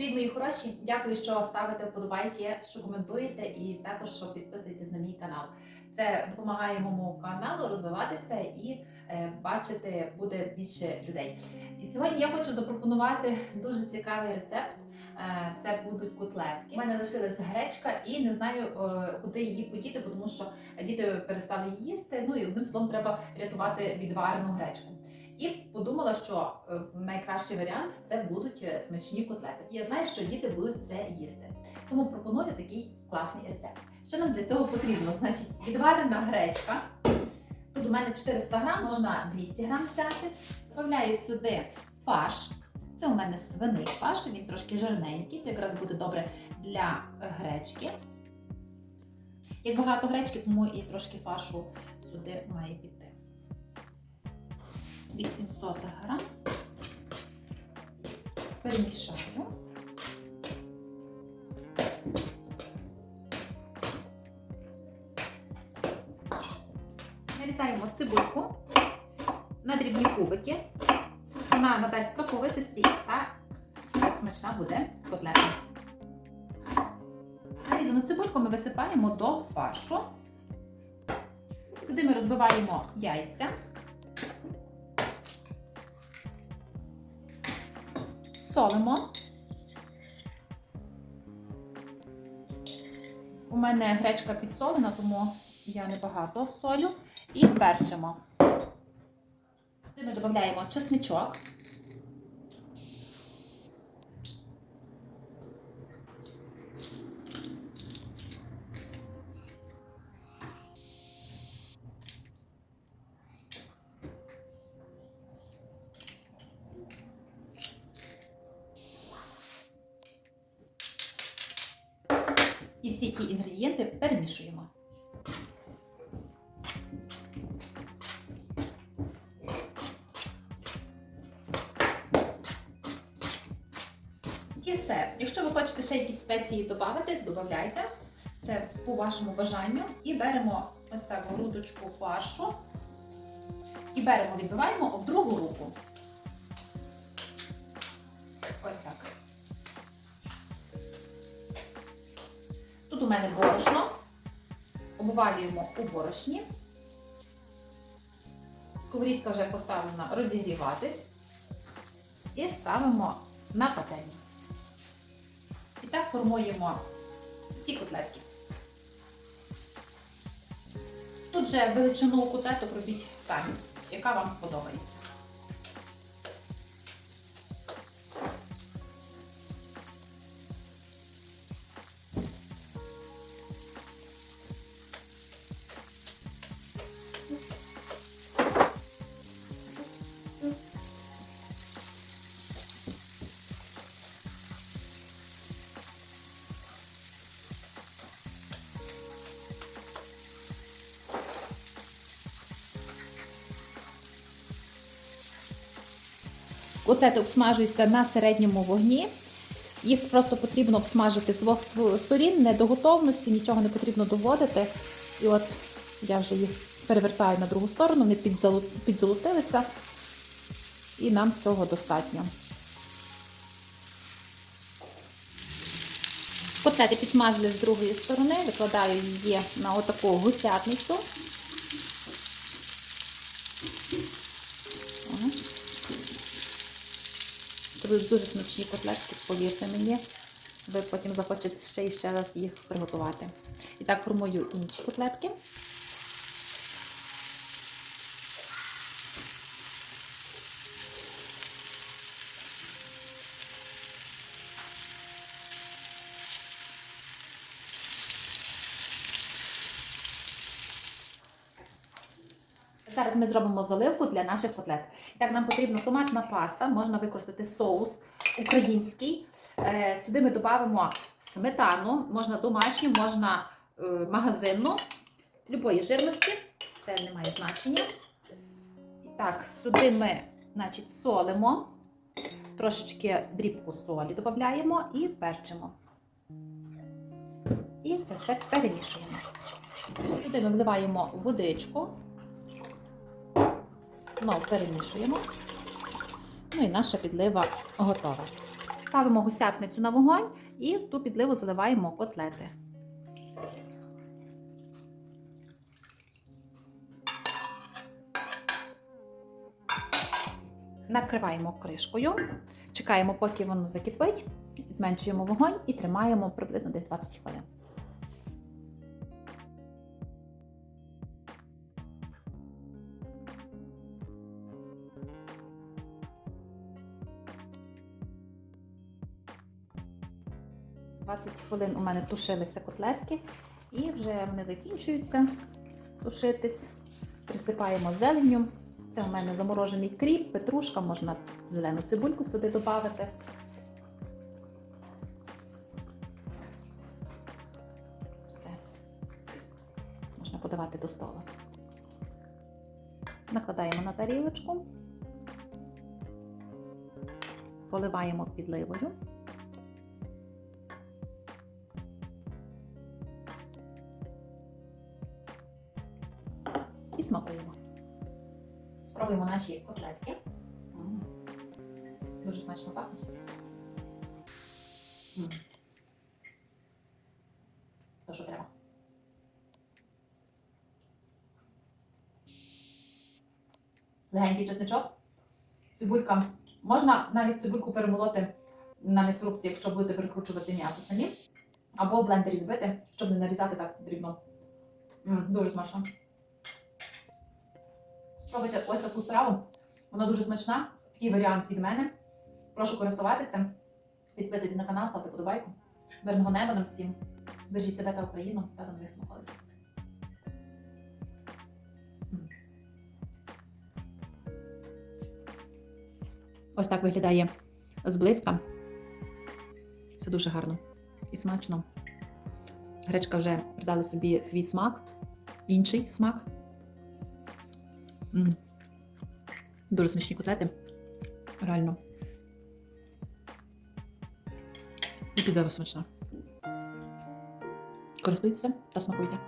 Привіт, мої хороші! Дякую, що ставите вподобайки, що коментуєте, і також що підписуєтесь на мій канал. Це допомагає моєму каналу розвиватися і е, бачити буде більше людей. І сьогодні я хочу запропонувати дуже цікавий рецепт. Е, Це будуть котлетки. У мене лишилась гречка, і не знаю, е, куди її подіти, тому що діти перестали їсти. Ну і одним словом треба рятувати відварену гречку. І подумала, що е, найкращий варіант це будуть е, смачні котлети. Я знаю, що діти будуть це їсти. Тому пропоную такий класний рецепт. Що нам для цього потрібно? Значить, відварена гречка. Тут у мене 400 грам, можна 200 грам взяти. Добавляю сюди фарш. Це у мене свиний фарш, він трошки жирненький, то якраз буде добре для гречки. Як багато гречки, тому і трошки фаршу сюди має піти. 800 грам. Перемішаю. Нарізаємо цибульку на дрібні кубики. Вона надасть соковитості та смачна буде котлета. Нарізану цибульку ми висипаємо до фаршу. Сюди ми розбиваємо яйця. Солимо. У мене гречка підсолена, тому я небагато солю. І перчимо. Сюди ми додаємо чесничок. І всі ті інгредієнти перемішуємо. І все. Якщо ви хочете ще якісь спеції додати, додавайте. Це по вашому бажанню. І беремо ось так грудочку фаршу. І беремо, відбиваємо об другу мене борошно. Обвалюємо у борошні. Сковорідка вже поставлена розігріватись. І ставимо на пательню. І так формуємо всі котлетки. Тут же величину котлеток робіть самі, яка вам подобається. Котлети обсмажуються на середньому вогні. Їх просто потрібно обсмажити з двох сторін, не до готовності, нічого не потрібно доводити. І от я вже їх перевертаю на другу сторону, вони підзоло- підзолотилися, і нам цього достатньо. Котлети підсмажили з другої сторони, викладаю її на отаку гусятницю. Будуть дуже смачні котлетки, повірте мені. Ви потім захочете ще і ще раз їх приготувати. І так формую інші котлетки. Зараз ми зробимо заливку для наших котлет. Так, нам потрібна томатна паста, можна використати соус український. Е, Сюди ми додамо сметану, можна домашню, можна е, магазинну, любої жирності, це не має значення. І так, сюди ми значить, солимо, трошечки дрібку солі додаємо і перчимо. І це все перемішуємо. Сюди ми вливаємо водичку. Знову перемішуємо. Ну і наша підлива готова. Ставимо гусятницю на вогонь і в ту підливу заливаємо котлети. Накриваємо кришкою, чекаємо, поки воно закипить, зменшуємо вогонь і тримаємо приблизно десь 20 хвилин. – 20 хвилин у мене тушилися котлетки, і вже вони закінчуються тушитись. Присипаємо зеленню. Це у мене заморожений кріп, петрушка, можна зелену цибульку сюди додати. Все. Можна подавати до столу. Накладаємо на тарілочку, поливаємо підливою. Смакуємо. Спробуємо наші котлетки. М. Дуже смачно пахнуть. То, що треба. Легенький чесничок. Цибулька. Можна навіть цибульку перемолоти на м'ясорубці, якщо будете перекручувати м'ясо самі. Або в блендері збити, щоб не нарізати так дрібно. М, Дуже смачно. Спробуйте ось таку страву. Вона дуже смачна. Такий варіант від мене. Прошу користуватися. Підписуйтесь на канал, ставте подобайку. Мирного неба нам всім. Бережіть себе та Україну та до нових смаколиків. Ось так виглядає зблизька. Все дуже гарно і смачно. Гречка вже придала собі свій смак, інший смак. Дуже смачні котлети. Реально. І піде смачно. Користуйтеся та смакуйте.